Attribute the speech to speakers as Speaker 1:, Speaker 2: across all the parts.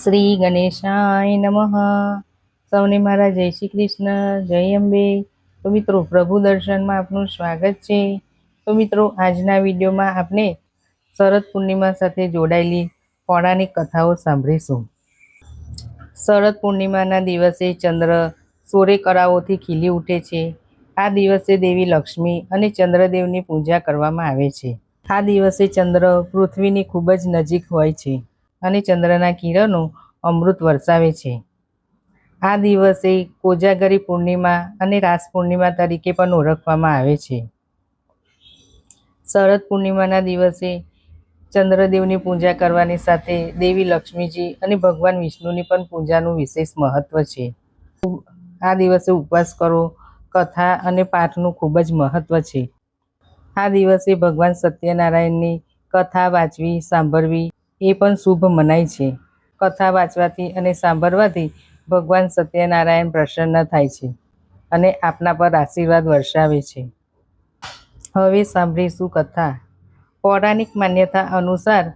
Speaker 1: શ્રી ગણેશાય નમઃ. સૌને મારા જય શ્રી કૃષ્ણ, જય અંબે. તો મિત્રો, પ્રભુ દર્શનમાં આપનું સ્વાગત છે. તો મિત્રો, આજના વિડીયોમાં આપણે શરદ પૂર્ણિમા સાથે જોડાયેલી પૌરાણિક કથાઓ સાંભળીશું. શરદ પૂર્ણિમાના દિવસે ચંદ્ર સોરે કરાઓથી ખીલી ઉઠે છે. આ દિવસે દેવી લક્ષ્મી અને ચંદ્રદેવની પૂજા કરવામાં આવે છે. આ દિવસે ચંદ્ર પૃથ્વીની ખૂબ જ નજીક હોય છે. અને ચંદ્રના કિરણો અમૃત વરસાવે છે. આ દિવસે કોજાગરી પૂર્ણિમા અને રાસ પૂર્ણિમા તરીકે પણ ઓળખવામાં આવે છે. શરદ પૂર્ણિમાના દિવસે ચંદ્રદેવની પૂજા કરવાની સાથે દેવી લક્ષ્મીજી અને ભગવાન વિષ્ણુની પણ પૂજાનું વિશેષ મહત્વ છે. આ દિવસે ઉપવાસ કરો, કથા અને પાઠનું ખૂબ જ મહત્વ છે. આ દિવસે ભગવાન સત્યનારાયણની કથા વાંચવી, સાંભળવી એ પણ શુભ મનાય છે. કથા વાંચવાથી અને સાંભળવાથી ભગવાન સત્યનારાયણ પ્રસન્ન થાય છે અને આપના પર આશીર્વાદ વર્ષાવે છે. હવે સાંભળીશું કથા. પૌરાણિક માન્યતા અનુસાર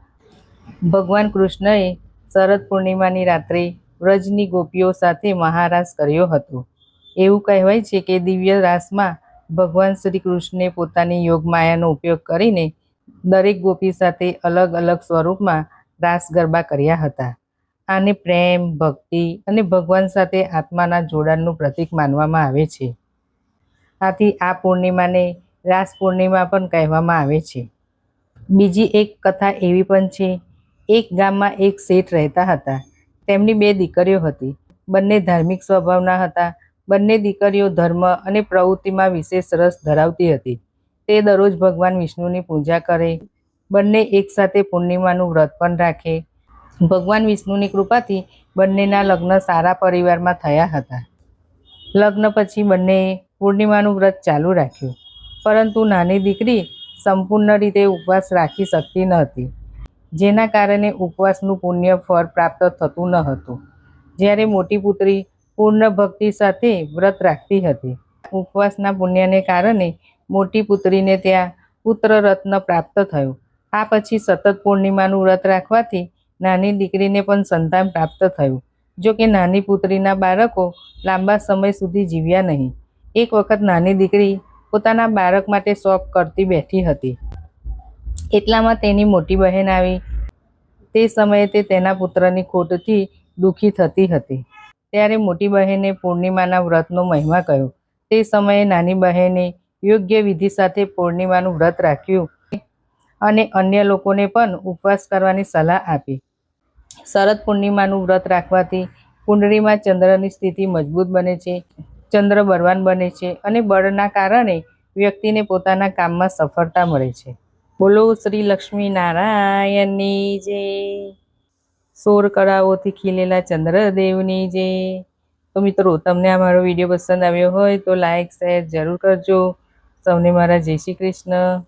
Speaker 1: ભગવાન કૃષ્ણએ શરદ પૂર્ણિમાની રાત્રે વ્રજની ગોપીઓ સાથે મહારાસ કર્યો હતો. એવું કહેવાય છે કે દિવ્ય રાસમાં ભગવાન શ્રી કૃષ્ણે પોતાની યોગ માયાનો ઉપયોગ કરીને દરેક ગોપી સાથે અલગ અલગ સ્વરૂપમાં રાસ ગરબા કર્યા હતા. આને પ્રેમ, ભક્તિ અને ભગવાન સાથે આત્માના જોડાણનું પ્રતીક માનવામાં આવે છે. આથી આ પૂર્ણિમાને રાસ પૂર્ણિમા પણ કહેવામાં આવે છે. બીજી એક કથા એવી પણ છે, એક ગામમાં એક શેઠ રહેતા હતા. તેમની બે દીકરીઓ હતી. બંને ધાર્મિક સ્વભાવના હતા. બંને દીકરીઓ ધર્મ અને પ્રવૃત્તિમાં વિશેષ રસ ધરાવતી હતી. તે દરરોજ ભગવાન વિષ્ણુની પૂજા કરે બંને એકસાથે પૂર્ણિમાનું વ્રત પણ રાખે. ભગવાન વિષ્ણુની કૃપાથી બંનેના લગ્ન સારા પરિવારમાં થયા હતા. લગ્ન પછી બંનેએ પૂર્ણિમાનું વ્રત ચાલુ રાખ્યું. પરંતુ નાની દીકરી સંપૂર્ણ રીતે ઉપવાસ રાખી શકતી ન હતી, જેના કારણે ઉપવાસનું પુણ્ય ફળ પ્રાપ્ત થતું ન હતું. જ્યારે મોટી પુત્રી પૂર્ણ ભક્તિ સાથે વ્રત રાખતી હતી, ઉપવાસના પુણ્યને કારણે મોટી પુત્રીને ત્યાં પુત્ર રત્ન પ્રાપ્ત થયું. આ પછી સતત પૂર્ણિમાનું વ્રત રાખવાથી નાની દીકરીને પણ સંતાન પ્રાપ્ત થયું. જો કે નાની પુત્રીના બાળકો લાંબા સમય સુધી જીવ્યા નહીં. એક વખત નાની દીકરી પોતાના બાળક માટે શોખ કરતી બેઠી હતી. એટલામાં તેની મોટી બહેન આવી. તે સમયે તે તેના પુત્રની ખોટથી દુઃખી થતી હતી. ત્યારે મોટી બહેને પૂર્ણિમાના વ્રતનો મહિમા કહ્યો. તે સમયે નાની બહેને યોગ્ય વિધિ સાથે પૂર્ણિમાનું વ્રત રાખ્યું. અને અન્ય લોકોને પણ ઉપવાસ કરવાની સલાહ આપી. શરદ પૂર્ણિમાનું વ્રત રાખવાથી કુંડળીમાં ચંદ્રની સ્થિતિ મજબૂત બને છે, ચંદ્ર બળવાન બને છે અને બળના કારણે વ્યક્તિને પોતાના કામમાં સફળતા મળે છે. બોલો શ્રી લક્ષ્મી નારાયણની જે સોર કળાઓથી ખીલેલા ચંદ્રદેવની જે તો મિત્રો, તમને આ મારો વીડિયો પસંદ આવ્યો હોય તો લાઈક, શેર જરૂર કરજો. સૌને મારા જય શ્રી કૃષ્ણ.